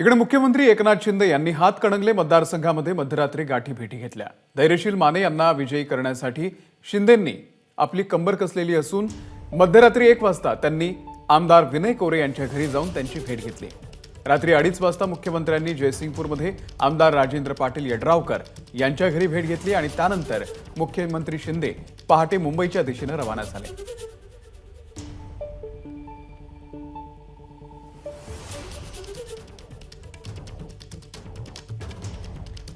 इकडे मुख्यमंत्री एकनाथ शिंदे यांनी हातकणंगले मतदारसंघामध्ये मध्यरात्री गाठी भेटी घेतल्या. धैर्यशील माने यांना विजयी करण्यासाठी शिंदेंनी आपली कंबर कसलेली असून मध्यरात्री एक वाजता त्यांनी आमदार विनय कोरे यांच्या घरी जाऊन त्यांची भेट घेतली. रात्री अडीच वाजता मुख्यमंत्र्यांनी जयसिंगपूरमध्ये आमदार राजेंद्र पाटील यड्रावकर यांच्या घरी भेट घेतली आणि त्यानंतर मुख्यमंत्री शिंदे पहाटे मुंबईच्या दिशेनं रवाना झाले.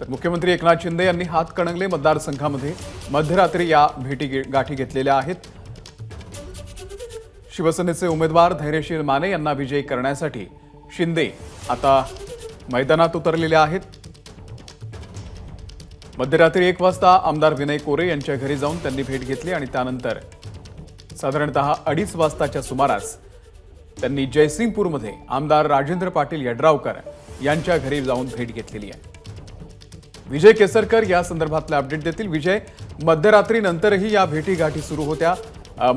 तर मुख्यमंत्री एकनाथ शिंदे यांनी हातकणंगले मतदारसंघामध्ये मध्यरात्री या भेटी गाठी घेतलेल्या आहेत. शिवसेनेचे उमेदवार धैर्यशील माने यांना विजयी करण्यासाठी शिंदे आता मैदानात उतरलेले आहेत. मध्यरात्री एक वाजता आमदार विनय कोरे यांच्या घरी जाऊन त्यांनी भेट घेतली आणि त्यानंतर साधारणत अडीच वाजताच्या सुमारास त्यांनी जयसिंगपूरमध्ये आमदार राजेंद्र पाटील यड्रावकर यांच्या घरी जाऊन भेट घेतलेली आहे. विजय केसरकर या संदर्भातला अपडेट देतील. विजय मध्यरात्रीनंतरही या भेटीगाठी सुरू होत्या.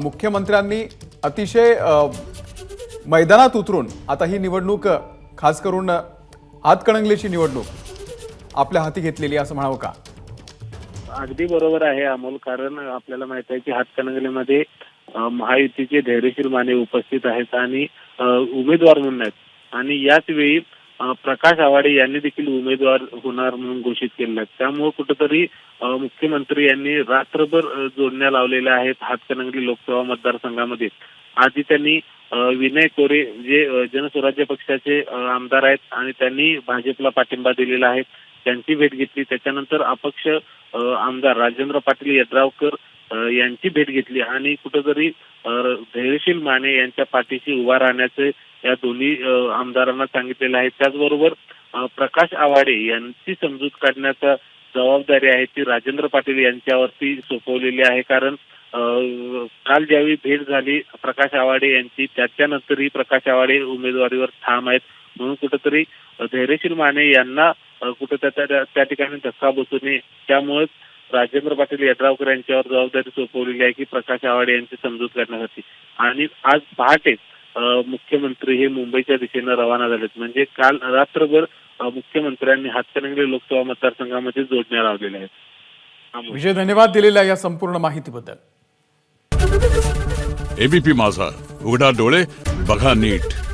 मुख्यमंत्र्यांनी अतिशय मैदानात उतरून आता ही निवडणूक खास करून हातकणंगलेची निवडणूक आपल्या हाती घेतलेली असं म्हणावं का? अगदी बरोबर आहे अमोल कारण आपल्याला माहीत आहे की हातकणंगलेमध्ये महायुतीचे धैर्यशील माने उपस्थित आहेत आणि उमेदवार म्हणून आहेत. आणि याच वेळी प्रकाश आवाडे यांनी देखील उमेदवार होणार म्हणून घोषित केले आहेत त्यामुळे कुठेतरी मुख्यमंत्री यांनी रात्रभर जोडण्या लावलेल्या आहेत हातकणंगली लोकसभा मतदारसंघामध्ये. आधी त्यांनी विनय कोरे जे जनस्वराज्य पक्षाचे आमदार आहेत आणि त्यांनी भाजपला पाठिंबा दिलेला आहे त्यांची भेट घेतली. त्याच्यानंतर अपक्ष आमदार राजेंद्र पाटील यड्रावकर यांची भेट घेतली आणि कुठेतरी धैर्यशील माने यांच्या पाठीशी उभा राहण्याचे या दोन्ही आमदारांना सांगितलेलं आहे. त्याचबरोबर प्रकाश आवाडे यांची समजूत काढण्याचा जबाबदारी आहे ती राजेंद्र पाटील यांच्यावरती सोपवलेली आहे. कारण काल ज्यावेळी भेट झाली प्रकाश आवाडे यांची त्याच्यानंतरही प्रकाश आवाडे उमेदवारीवर ठाम आहेत. म्हणून कुठेतरी धैर्यशील माने यांना कुठे कुठं त्या- त्या ठिकाणी धक्का बसू नये. त्यामुळेच राजेंद्र पाटील यड्रावकर यांच्यावर जबाबदारी सोपवलेली आहे की प्रकाश आवाडे यांची समजूत करण्यासाठी आणि आज पहाटे मुख्यमंत्री हे मुंबईच्या दिशेनं रवाना झालेत. म्हणजे काल रात्रभर मुख्यमंत्र्यांनी हातकणंगले लोकसभा मतदारसंघामध्ये जोडण्या लावलेल्या आहेत. विजय धन्यवाद दिलेल्या या संपूर्ण माहितीबद्दल. एबीपी माझा. उघडा डोळे बघा नीट.